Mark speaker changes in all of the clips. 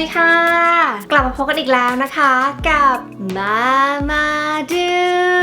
Speaker 1: ดีค่ะ กลับมาพบกันอีกแล้วนะคะ กับมามาดู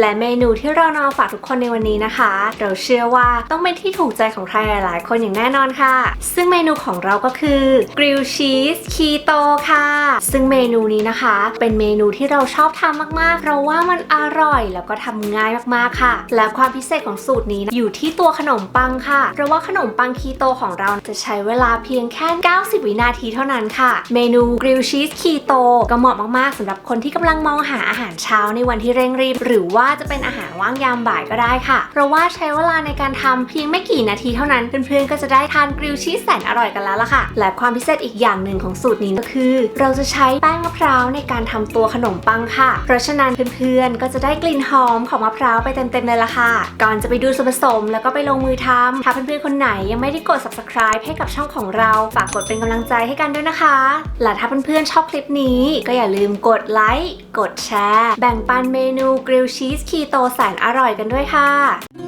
Speaker 1: และเมนูที่เรานำมาฝากทุกคนในวันนี้นะคะ เราเชื่อว่าต้องเป็นที่ถูกใจของใครหลายๆ คนอย่างแน่นอนค่ะ ซึ่งเมนูของเราก็คือกริลชีสคีโตค่ะ ซึ่งเมนูนี้นะคะ เป็นเมนูที่เราชอบทำมากๆเราว่ามันอร่อยแล้วก็ทำง่ายมากๆค่ะ และความพิเศษของสูตรนี้นะอยู่ที่ตัวขนมปังค่ะ เพราะว่าขนมปังคีโตของเราจะใช้เวลาเพียงแค่ 90 วินาทีเท่านั้นค่ะ เมนูกริลชีสคีโตก็เหมาะมากๆสำหรับคนที่กำลังมองหาอาหารเช้าในวันที่เร่งรีบ หรือว่าาจะเป็นอาหารว่างยามบ่ายก็ได้ค่ะ เพราะว่าใช้เวลาในการทำเพียงไม่กี่นาทีเท่านั้นเพื่อนๆก็จะได้ทานกริลชีสแสนอร่อยกันแล้วล่ะค่ะ และความพิเศษอีกอย่างหนึ่งของสูตรนี้ก็คือ เราจะใช้แป้งมะพร้าวในการทำตัวขนมปังค่ะ เพราะฉะนั้นเพื่อนๆก็จะได้กลิ่นหอมของมะพร้าวไปเต็มๆเลยล่ะค่ะ ก่อนจะไปดูส่วนผสมแล้วก็ไปลงมือทำถ้าเพื่อนๆคนไหนยังไม่ได้กด subscribe ให้กับช่องของเราฝากกดเป็นกำลังใจให้กันด้วยนะคะและถ้าเพื่อนๆชอบคลิปนี้ ก็อย่าลืมกดไลค์กดแชร์แบ่งปันเมนูกริลชีสคีโตแสนอร่อยกันด้วยค่ะ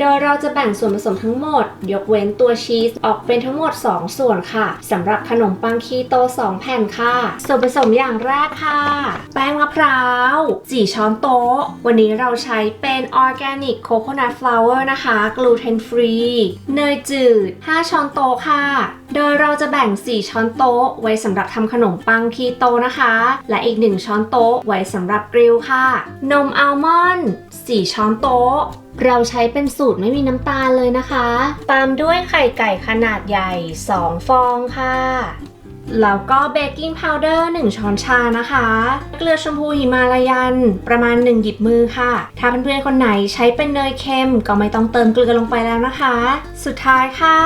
Speaker 1: โดยเราจะแบ่งส่วนผสมทั้งหมด ยกเว้นตัวชีสออกเป็นทั้งหมด 2 ส่วนค่ะสำหรับขนมปังคีโต 2 แผ่นค่ะ ส่วนผสมอย่างแรกค่ะ แป้งมะพร้าว4ช้อนโต๊ะ วันนี้เราใช้เป็นออร์แกนิกโคโคนัทฟลาวเวอร์นะคะกลูเตนฟรีเนยจืด 5 ช้อนโต๊ะค่ะโดยเราจะแบ่ง 4 ช้อนโต๊ะ ไว้สำหรับทำขนมปังคีโตนะคะ และอีก 1 ช้อนโต๊ะ ไว้สำหรับกริลค่ะ นมอัลมอนด์4ช้อนโต๊ะเราใช้เป็นสูตรไม่มีน้ำตาลเลยนะคะ ตามด้วยไข่ไก่ขนาดใหญ่ 2 ฟองค่ะ แล้วก็เบกกิ้งพาวเดอร์1ช้อนชานะคะ เกลือชมพูหิมาลายันประมาณ 1 หยิบมือค่ะ ถ้าเพื่อนๆคนไหนใช้เป็นเนยเค็มก็ไม่ต้องเติมเกลือลงไปแล้วนะคะ สุดท้ายค่ะ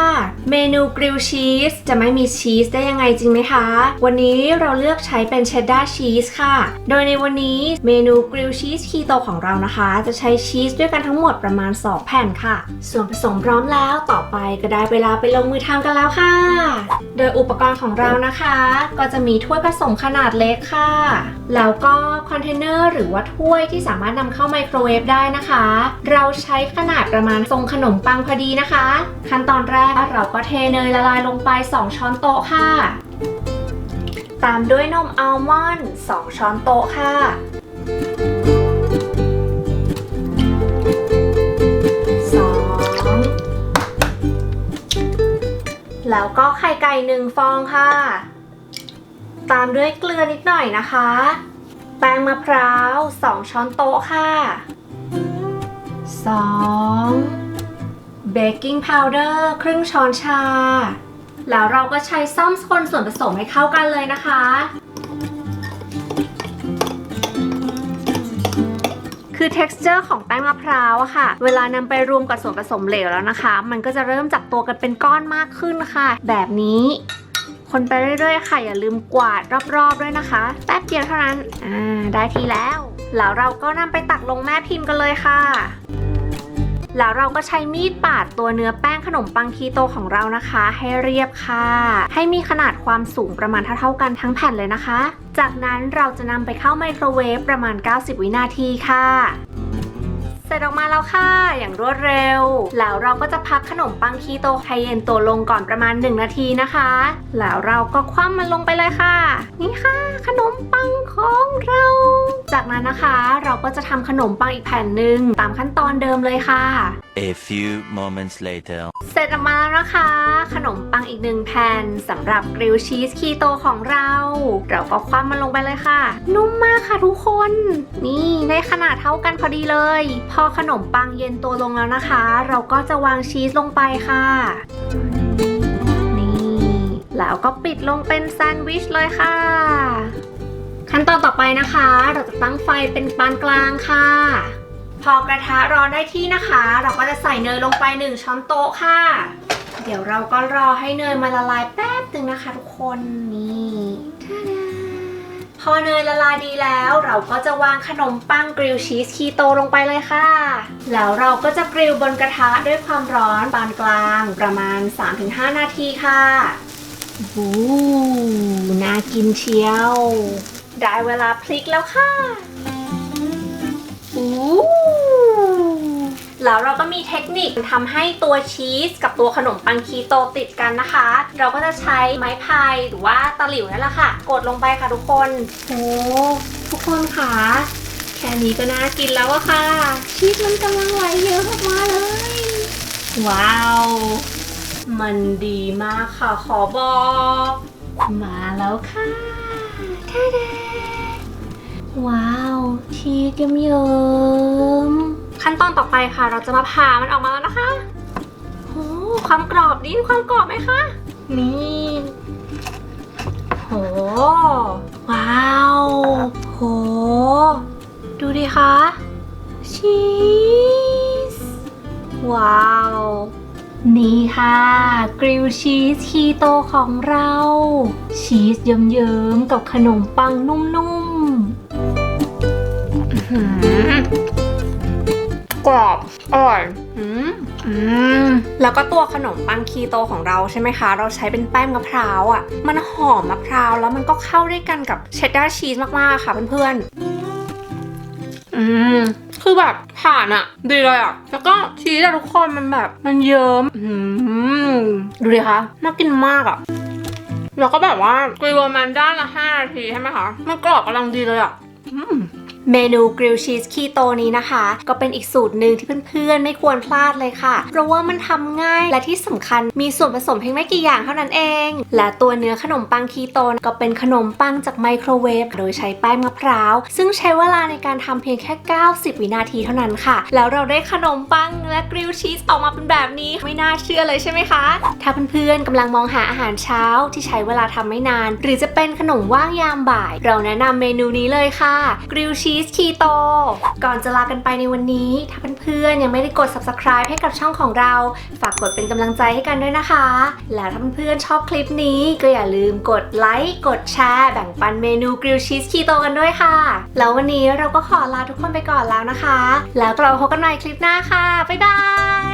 Speaker 1: เมนูกริลชีสจะไม่มีชีสได้ยังไงจริงไหมคะ วันนี้เราเลือกใช้เป็นเชดดาร์ชีสค่ะ โดยในวันนี้เมนูกริลชีสคีโตของเรานะคะ จะใช้ชีสด้วยกันทั้งหมดประมาณ 2 แผ่นค่ะ ส่วนผสมพร้อมแล้วต่อไปก็ได้เวลาไปลงมือทำกันแล้วค่ะ โดยอุปกรณ์ของเรานะคะก็จะมีถ้วยผสมขนาดเล็กค่ะ แล้วก็คอนเทนเนอร์หรือว่าถ้วยที่สามารถนำเข้าไมโครเวฟได้นะคะ เราใช้ขนาดประมาณทรงขนมปังพอดีนะคะ ขั้นตอนแรกเราก็เทเนยละลายลงไป 2 ช้อนโต๊ะค่ะ ตามด้วยนมอัลมอนด์2ช้อนโต๊ะค่ะ แล้วก็ไข่ไก่หนึ่งฟองค่ะ ตามด้วยเกลือนิดหน่อยนะคะ แป้งมะพร้าว 2 ช้อนโต๊ะค่ะ 2. เบกกิ้งพาวเดอร์ครึ่งช้อนชา แล้วเราก็ใช้ซ่อมคนส่วนผสมให้เข้ากันเลยนะคะ คือ texture ของแป้งมะพร้าวอะค่ะ เวลานำไปรวมกับส่วนผสมเหลวแล้วนะคะ มันก็จะเริ่มจับตัวกันเป็นก้อนมากขึ้นค่ะ แบบนี้คนไปเรื่อยๆ ค่ะ อย่าลืมกวาดรอบๆด้วยนะคะ แป๊บเดียวเท่านั้น อ่า ได้ทีแล้ว แล้วเราก็นำไปตักลงแม่พิมพ์กันเลยค่ะ แล้วเราก็ใช้มีดปาดตัวเนื้อแป้งขนมปังคีโตของเรานะคะ ให้เรียบค่ะ ให้มีขนาดความสูงประมาณเท่าๆกันทั้งแผ่นเลยนะคะ จากนั้นเราจะนำไปเข้าไมโครเวฟประมาณ 90 วินาทีค่ะเสร็จออกมาแล้วค่ะ อย่างรวดเร็ว แล้วเราก็จะพักขนมปังคีโตให้เย็นตัวลงก่อนประมาณ 1 นาทีนะคะ แล้วเราก็คว่ำมันลงไปเลยค่ะ นี่ค่ะ ขนมปังของเรา จากนั้นนะคะเราก็จะทำขนมปังอีกแผ่นหนึ่งตามขั้นตอนเดิมเลยค่ะ
Speaker 2: A few moments later.
Speaker 1: เสร็จออกมาแล้วนะคะ ขนมปังอีกหนึ่งแผ่นสำหรับกริลชีสคีโตของเรา เราก็คว่ำมันลงไปเลยค่ะ นุ่มมากค่ะทุกคน นี่ได้ขนาดเท่ากันพอดีเลย พอขนมปังเย็นตัวลงแล้วนะคะ เราก็จะวางชีสลงไปค่ะนี่แล้วก็ปิดลงเป็นแซนด์วิชเลยค่ะ ขั้นตอนต่อไปนะคะ เราจะตั้งไฟเป็นปานกลางค่ะ พอกระทะร้อนได้ที่นะคะ เราก็จะใส่เนยลงไป 1 ช้อนโต๊ะค่ะ เดี๋ยวเราก็รอให้เนยมาละลายแป๊บหนึ่งนะคะทุกคนนี่ทาดาพอเนยละลายดีแล้ว เราก็จะวางขนมปังกริลชีสคีโตลงไปเลยค่ะ แล้วเราก็จะกริลบนกระทะด้วยความร้อนปานกลางประมาณ 3-5 นาทีค่ะบูน่ากินเชียว ได้เวลาพลิกแล้วค่ะอู้แล้วเราก็มีเทคนิคทำให้ตัวชีสกับตัวขนมปังคีโตติดกันนะคะ เราก็จะใช้ไม้พายหรือว่าตะหลิวนั่นแหละค่ะ กดลงไปค่ะทุกคนโอ้ทุกคนค่ะแค่นี้ก็น่ากินแล้วอะค่ะ ชีสมันกำลังไหลเยอะมากๆเลย ว้าว มันดีมากค่ะขอบอก มาแล้วค่ะท่าดา ว้าวชีสเยิ้มๆขั้นตอนต่อไปค่ะ เราจะมาผ่ามันออกมาแล้วนะคะโอ้ความกรอบดีความกรอบไหมคะ นี่โหว้าวโห ดูดิคะชีส ว้าว นี่ค่ะกริลชีสคีโตของเรา ชีสเยิ้มๆกับขนมปังนุ่มๆอื้อหือกรอบอร่อยอืมอืมแล้วก็ตัวขนมปังคีโตของเราใช่ไหมคะ เราใช้เป็นแป้งมะพร้าวอะ มันหอมมะพร้าวแล้วมันก็เข้าด้วยกันกับเชดดาร์ชีสมากๆค่ะเพื่อนๆอืม คือแบบผ่านอะดีเลยอะแล้วก็ชีสอะทุกคนมันแบบ มันเยิ้มดูดิคะน่ากินมากอะแล้วก็แบบว่ากริลมันด้านละ5นาทีใช่ไหมคะ มันกรอบกำลังดีเลยอะอ เมนูกริลชีสคีโตนี้นะคะ ก็เป็นอีกสูตรหนึ่งที่เพื่อนๆ ไม่ควรพลาดเลยค่ะ เพราะว่ามันทำง่ายและที่สำคัญมีส่วนผสมเพียงไม่กี่อย่างเท่านั้นเอง และตัวเนื้อขนมปังคีโตก็เป็นขนมปังจากไมโครเวฟโดยใช้แป้งมะพร้าว ซึ่งใช้เวลาในการทำเพียงแค่ 90 วินาทีเท่านั้นค่ะ แล้วเราได้ขนมปังและกริลชีสออกมาเป็นแบบนี้ไม่น่าเชื่อเลยใช่ไหมคะ ถ้าเพื่อนๆกำลังมองหาอาหารเช้าที่ใช้เวลาทำไม่นาน หรือจะเป็นขนมว่างยามบ่าย เราแนะนำเมนูนี้เลยค่ะกริลชีสคีโต ก่อนจะลากันไปในวันนี้ ถ้าเพื่อนๆยังไม่ได้กด subscribe ให้กับช่องของเรา ฝากกดเป็นกำลังใจให้กันด้วยนะคะ แล้วถ้าเพื่อนๆชอบคลิปนี้ก็อย่าลืมกดไลค์กดแชร์แบ่งปันเมนูกริลชีสคีโตกันด้วยค่ะ แล้ววันนี้เราก็ขอลาทุกคนไปก่อนแล้วนะคะ แล้วเราพบกันใหม่คลิปหน้าค่ะ บ๊ายบาย